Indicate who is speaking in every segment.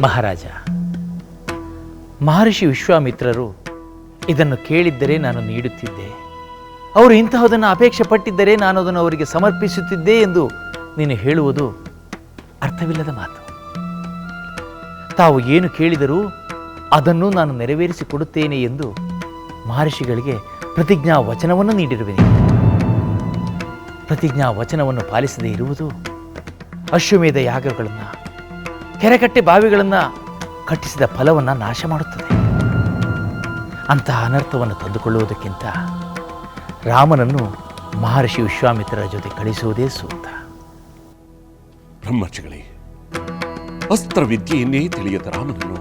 Speaker 1: ಮಹಾರಾಜ, ಮಹರ್ಷಿ ವಿಶ್ವಾಮಿತ್ರರು ಇದನ್ನು ಕೇಳಿದ್ದರೆ ನಾನು ನೀಡುತ್ತಿದ್ದೆ. ಅವರು ಇಂತಹದನ್ನು ಅಪೇಕ್ಷೆ ಪಟ್ಟಿದ್ದರೆ ನಾನು ಅದನ್ನು ಅವರಿಗೆ ಸಮರ್ಪಿಸುತ್ತಿದ್ದೆ ಎಂದು ನೀನು ಹೇಳುವುದು ಅರ್ಥವಿಲ್ಲದ ಮಾತು. ತಾವು ಏನು ಕೇಳಿದರೂ ಅದನ್ನು ನಾನು ನೆರವೇರಿಸಿಕೊಡುತ್ತೇನೆ ಎಂದು ಮಹರ್ಷಿಗಳಿಗೆ ಪ್ರತಿಜ್ಞಾ ವಚನವನ್ನು ನೀಡಿರುವೆನು. ಪ್ರತಿಜ್ಞಾ ವಚನವನ್ನು ಪಾಲಿಸದೇ ಇರುವುದು ಅಶ್ವಮೇಧ ಯಾಗಗಳನ್ನು ಕೆರೆಕಟ್ಟೆ ಬಾವಿಗಳನ್ನು ಕಟ್ಟಿಸಿದ ಫಲವನ್ನು ನಾಶ ಮಾಡುತ್ತದೆ. ಅಂತಹ ಅನರ್ಥವನ್ನು ತಂದುಕೊಳ್ಳುವುದಕ್ಕಿಂತ ರಾಮನನ್ನು ಮಹರ್ಷಿ ವಿಶ್ವಾಮಿತ್ರರ ಜೊತೆ ಕಳಿಸುವುದೇ ಸೂಕ್ತ.
Speaker 2: ಬ್ರಹ್ಮರ್ಷಿಗಳೇ ಅಸ್ತ್ರವಿದ್ಯೆಯನ್ನೇ ತಿಳಿಯದ ರಾಮನನ್ನು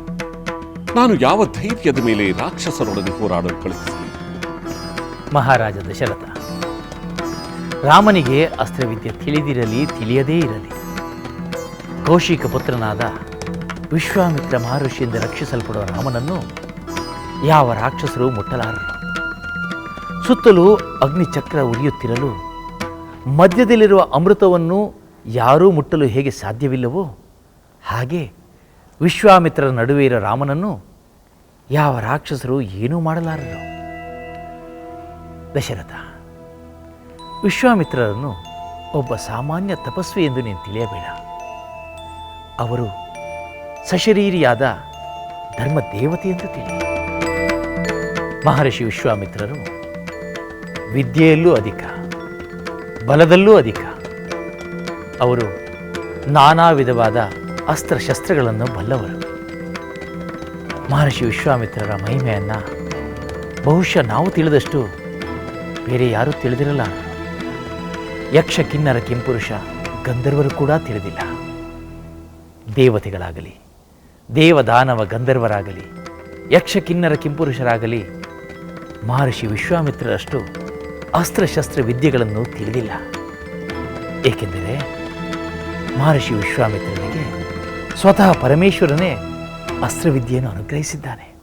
Speaker 2: ನಾನು ಯಾವ ಧೈರ್ಯದ ಮೇಲೆ ರಾಕ್ಷಸರೊಡನೆ ಹೋರಾಡಲು ಕಳುಹಿಸಲಿ
Speaker 1: ಮಹಾರಾಜ ದಶರಥ ರಾಮನಿಗೆ ಅಸ್ತ್ರವಿದ್ಯೆ ತಿಳಿದಿರಲಿ ತಿಳಿಯದೇ ಇರಲಿ. ಕೌಶಿಕ ಪುತ್ರನಾದ ವಿಶ್ವಾಮಿತ್ರ ಮಹರ್ಷಿಯಿಂದ ರಕ್ಷಿಸಲ್ಪಡುವ ರಾಮನನ್ನು ಯಾವ ರಾಕ್ಷಸರು ಮುಟ್ಟಲಾರರು? ಸುತ್ತಲೂ ಅಗ್ನಿಚಕ್ರ ಉರಿಯುತ್ತಿರಲು ಮಧ್ಯದಲ್ಲಿರುವ ಅಮೃತವನ್ನು ಯಾರೂ ಮುಟ್ಟಲು ಹೇಗೆ ಸಾಧ್ಯವಿಲ್ಲವೋ ಹಾಗೆ ವಿಶ್ವಾಮಿತ್ರರ ನಡುವೆ ಇರೋ ರಾಮನನ್ನು ಯಾವ ರಾಕ್ಷಸರು ಏನೂ ಮಾಡಲಾರರು? ದಶರಥ, ವಿಶ್ವಾಮಿತ್ರರನ್ನು ಒಬ್ಬ ಸಾಮಾನ್ಯ ತಪಸ್ವಿ ಎಂದು ನೀನು ತಿಳಿಯಬೇಡ. ಅವರು ಸಶರೀರಿಯಾದ ಧರ್ಮ ದೇವತೆ ಎಂದು ತಿಳಿ ಮಹರ್ಷಿ ವಿಶ್ವಾಮಿತ್ರರು ವಿದ್ಯೆಯಲ್ಲೂ ಅಧಿಕ, ಬಲದಲ್ಲೂ ಅಧಿಕ. ಅವರು ನಾನಾ ವಿಧವಾದ ಅಸ್ತ್ರಶಸ್ತ್ರಗಳನ್ನು ಬಲ್ಲವರು. ಮಹರ್ಷಿ ವಿಶ್ವಾಮಿತ್ರರ ಮಹಿಮೆಯನ್ನು ಬಹುಶಃ ನಾವು ತಿಳಿದಷ್ಟು ಬೇರೆ ಯಾರೂ ತಿಳಿದಿರಲ್ಲ. ಯಕ್ಷ ಕಿನ್ನರ ಕಿಂಪುರುಷ ಗಂಧರ್ವರು ಕೂಡ ತಿಳಿದಿಲ್ಲ. ದೇವತೆಗಳಾಗಲಿ, ದೇವದಾನವ ಗಂಧರ್ವರಾಗಲಿ ಯಕ್ಷ ಕಿನ್ನರ ಕಿಂಪುರುಷರಾಗಲಿ, ಮಹರ್ಷಿ ವಿಶ್ವಾಮಿತ್ರರಷ್ಟು ಅಸ್ತ್ರಶಸ್ತ್ರ ವಿದ್ಯೆಗಳನ್ನು ತಿಳಿದಿಲ್ಲ. ಏಕೆಂದರೆ ಮಹರ್ಷಿ ವಿಶ್ವಾಮಿತ್ರನಿಗೆ ಸ್ವತಃ ಪರಮೇಶ್ವರನೇ ಅಸ್ತ್ರವಿದ್ಯೆಯನ್ನು ಅನುಗ್ರಹಿಸಿದ್ದಾನೆ.